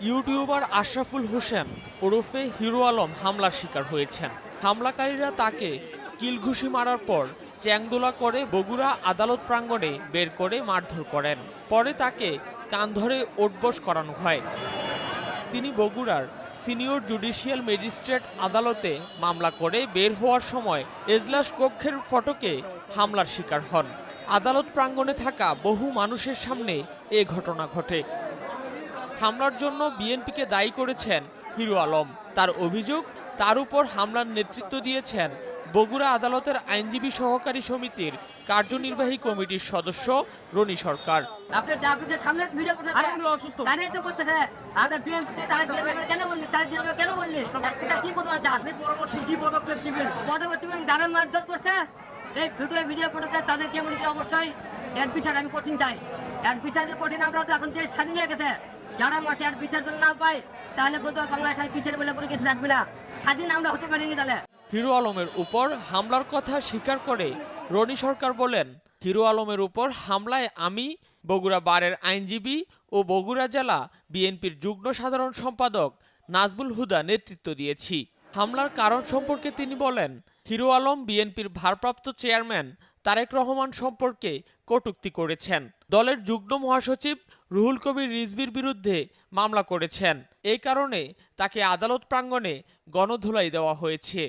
YouTuber Ashraful Hossain ওরফে hero Alam হামলার শিকার হয়েছেন। হামলাকারীরা তাকে কিলঘুষি মারার পর চ্যাংদোলা করে বগুড়া আদালত প্রাঙ্গণে বের করে মারধর করেন। পরে তাকে কান ধরে করানো হয়। তিনি বগুড়ার সিনিয়র জুডিশিয়াল ম্যাজিস্ট্রেট আদালতে মামলা করে বের হওয়ার সময় এজলাস কক্ষের ফটকে হামলার শিকার হন। আদালত প্রাঙ্গণে থাকা বহু মানুষের সামনে এ ঘটনা ঘটে। হামলার জন্য বিএনপিকে দায়ী করেছেন হিরো আলম। তার অভিযোগ তার উপর হামলার নেতৃত্ব দিয়েছেন বগুড়া আদালতের আইনজীবী সহকারী সমিতির কার্যনির্বাহী কমিটির সদস্য রনি সরকার। এই ভিডিও ভিডিও করতে তাদের কেমন কি অবশ্যই এর পিছার আমি কঠিন চাই। এর পিছার কঠিন আমরা তো এখন যে স্বাধীন হয়ে গেছে। যারা মাসে এর পিছার জন্য না পাই তাহলে বোধহয় বাংলাদেশের পিছের বলে করে কিছু রাখবি না। স্বাধীন আমরা হতে পারিনি তাহলে। হিরো আলমের উপর হামলার কথা স্বীকার করে রনি সরকার বলেন, হিরো আলমের উপর হামলায় আমি, বগুড়া বারের আইনজীবী ও বগুড়া জেলা বিএনপির যুগ্ম সাধারণ সম্পাদক নাজবুল হুদা নেতৃত্ব দিয়েছি। হামলার কারণ সম্পর্কে তিনি বলেন, হিরো আলম বিএনপির ভারপ্রাপ্ত চেয়ারম্যান তারেক রহমান সম্পর্কে কটুক্তি করেছেন। দলের যুগ্ম মহাসচিব রুহুল কবির রিজবির বিরুদ্ধে মামলা করেছেন। এই কারণে তাকে আদালত প্রাঙ্গণে গণধোলাই দেওয়া হয়েছে।